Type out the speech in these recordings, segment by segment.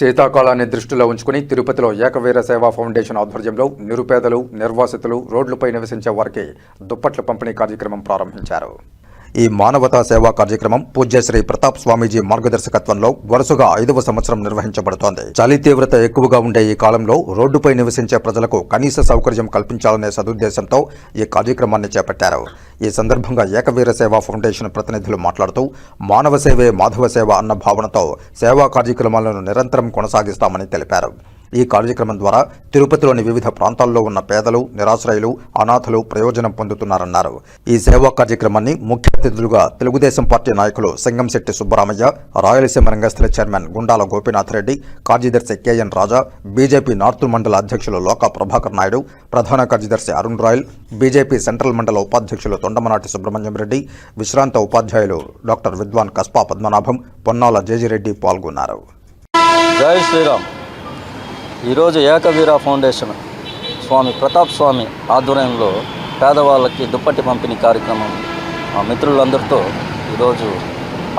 శీతాకాలాన్ని దృష్టిలో ఉంచుకుని తిరుపతిలో ఏకవీర సేవా ఫౌండేషన్ ఆధ్వర్యంలో నిరుపేదలు నిర్వాసితులు రోడ్లపై నివసించే వారికి దుప్పట్ల పంపిణీ కార్యక్రమం ప్రారంభించారు. ఈ మానవతా సేవా కార్యక్రమం పూజ్యశ్రీ ప్రతాప్ స్వామీజీ మార్గదర్శకత్వంలో వరుసగా ఐదవ సంవత్సరం నిర్వహించబడుతోంది. చలి తీవ్రత ఎక్కువగా ఉండే ఈ కాలంలో రోడ్డుపై నివసించే ప్రజలకు కనీస సౌకర్యం కల్పించాలనే సదుద్దేశంతో ఈ కార్యక్రమాన్ని చేపట్టారు. ఈ సందర్భంగా ఏకవీర సేవా ఫౌండేషన్ ప్రతినిధులు మాట్లాడుతూ మానవ సేవే మాధవ సేవ అన్న భావనతో సేవా కార్యక్రమాలను నిరంతరం కొనసాగిస్తామని తెలిపారు. ఈ కార్యక్రమం ద్వారా తిరుపతిలోని వివిధ ప్రాంతాల్లో ఉన్న పేదలు నిరాశ్రయులు అనాథలు ప్రయోజనం పొందుతున్నారన్నారు. ఈ సేవా కార్యక్రమాన్ని ముఖ్య అతిథులుగా తెలుగుదేశం పార్టీ నాయకులు సింగంశెట్టి సుబ్బరామయ్య రాయలసీమ రంగస్థల చైర్మన్ గుండాల గోపీనాథ్ రెడ్డి కార్యదర్శి కెఎన్ రాజా బీజేపీ నార్త్ మండల అధ్యక్షులు లోకా ప్రభాకర్ నాయుడు ప్రధాన కార్యదర్శి అరుణ్ రాయల్ బీజేపీ సెంట్రల్ మండల ఉపాధ్యక్షులు తొండమనాటి సుబ్రహ్మణ్యం రెడ్డి విశ్రాంత ఉపాధ్యాయులు డాక్టర్ విద్వాన్ కస్పా పద్మనాభం పొన్నాల జేజిరెడ్డి పాల్గొన్నారు. జై శ్రీరామ్. ఈరోజు ఏకవీర ఫౌండేషన్ స్వామి ప్రతాప్ స్వామి ఆధ్వర్యంలో పేదవాళ్ళకి దుప్పటి పంపిణీ కార్యక్రమం. మా మిత్రులందరితో ఈరోజు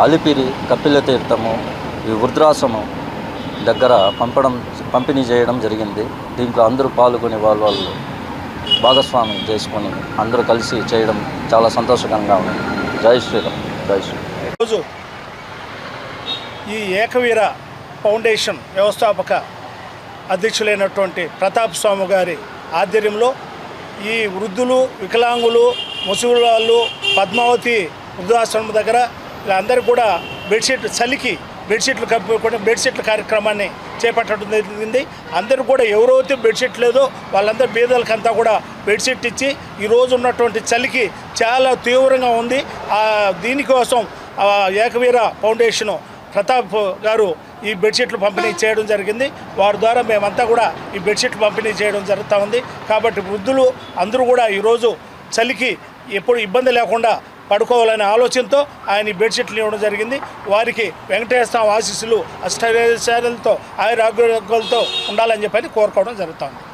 అలిపిరి కపిల తీర్థము ఈ వృద్ధాశ్రమం దగ్గర పంపడం పంపిణీ చేయడం జరిగింది. దీంట్లో అందరూ పాల్గొని వాళ్ళ వాళ్ళు భాగస్వామి చేసుకొని అందరూ కలిసి చేయడం చాలా సంతోషకరంగా ఉంది. జై శ్రీరామ్ జై శ్రీరామ్. ఈరోజు ఈ ఏకవీర ఫౌండేషన్ వ్యవస్థాపక అధ్యక్షులైనటువంటి ప్రతాప్ స్వామి గారి ఆధ్వర్యంలో ఈ వృద్ధులు వికలాంగులు ముసలివాళ్ళు పద్మావతి వృద్ధాశ్రమం దగ్గర వీళ్ళందరూ కూడా బెడ్షీట్ చలికి బెడ్షీట్లు కప్పుకొని బెడ్షీట్ల కార్యక్రమాన్ని చేపట్టడం జరిగింది. అందరూ కూడా ఎవరైతే బెడ్షీట్ లేదో వాళ్ళందరూ బీదలకంతా కూడా బెడ్షీట్ ఇచ్చి ఈరోజు ఉన్నటువంటి చలికి చాలా తీవ్రంగా ఉంది. దీనికోసం ఏకవీర ఫౌండేషను ప్రతాప్ గారు ఈ బెడ్షీట్లు పంపిణీ చేయడం జరిగింది. వారి ద్వారా మేమంతా కూడా ఈ బెడ్షీట్లు పంపిణీ చేయడం జరుగుతూ ఉంది. కాబట్టి వృద్ధులు అందరూ కూడా ఈరోజు చలికి ఎప్పుడు ఇబ్బంది లేకుండా పడుకోవాలనే ఆలోచనతో ఆయన ఈ బెడ్షీట్లు ఇవ్వడం జరిగింది. వారికి వెంకటేశ్వర స్వామి ఆశీస్సులు అష్టైశ్వర్యాలతో ఆయురారోగ్యాలతో ఉండాలని చెప్పని కోరుకోవడం జరుగుతుంది